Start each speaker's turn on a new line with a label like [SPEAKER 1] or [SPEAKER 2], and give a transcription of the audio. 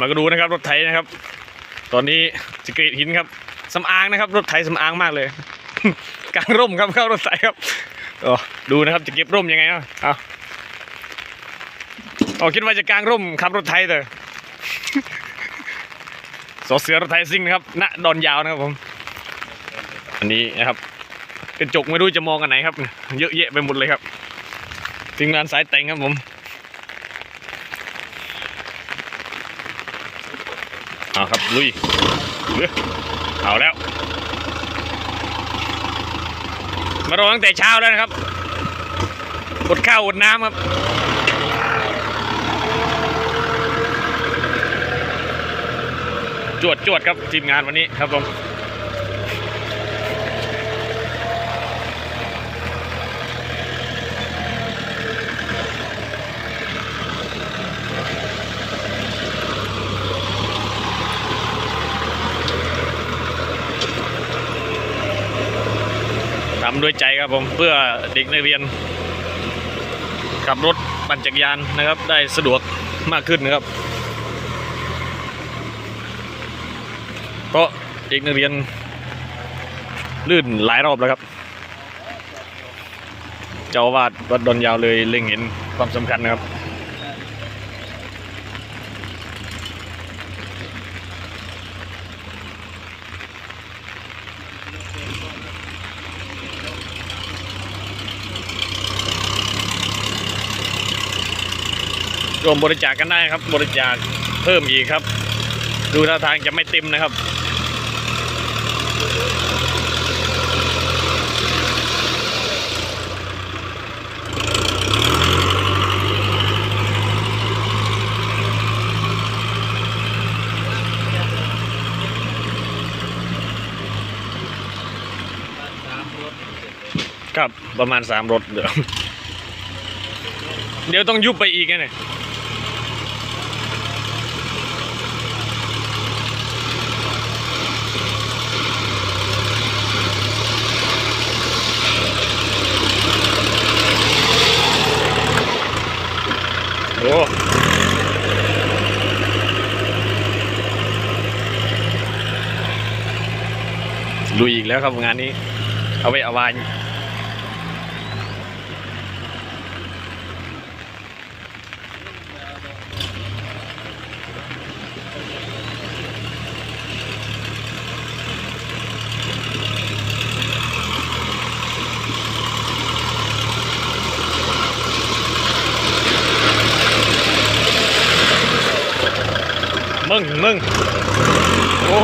[SPEAKER 1] มาก็ดูนะครับรถไถนะครับ ตอนนี้สกรีดหินครับสำอางนะครับ รถไถสำอางมากเลยกลางร่มครับเข้ารถไถครับอ๋อดูนะครับจะเก็บร่มยังไงเนาะเอาเอาคิดว่าจะกลางร่มขับรถไถแต่สอเสือรถไถซิ่งนะครับณดอนยาวนะครับผม อันนี้นะครับกระจกไม่รู้จะมองอันไหนครับ เยอะแยะไปหมดเลยครับทีมงานสายแต่งครับผม เอาครับลุยเอ้ยเอาแล้ว มารอตั้งแต่เช้าแล้วนะครับอดข้าวอดน้ำครับจวดจวดครับทีมงานวันนี้ครับผมำด้วยใจครับผมเพื่อเด็กนักเรียน ขับรถปั่นจักรยานนะครับ ได้สะดวกมากขึ้นนะครับ เพราะเด็กนักเรียน ลื่นหลายรอบแล้วครับ เจ้าอาวาดวัดดอนยาวเลยเล็งเห็นความสำคัญนะครับ รวมบริจาคกันได้ครับ บริจาคเพิ่มอีกครับ ดูท่าทางจะไม่เต็มนะครับครับประมาณสามรถเดี๋ยวเดี๋ยวต้องยุบไปอีกไงเนี่ย โอ้ลุยอีกแล้วครับงานนี้ เอาไว้เอาวาน มึงมึงโอ้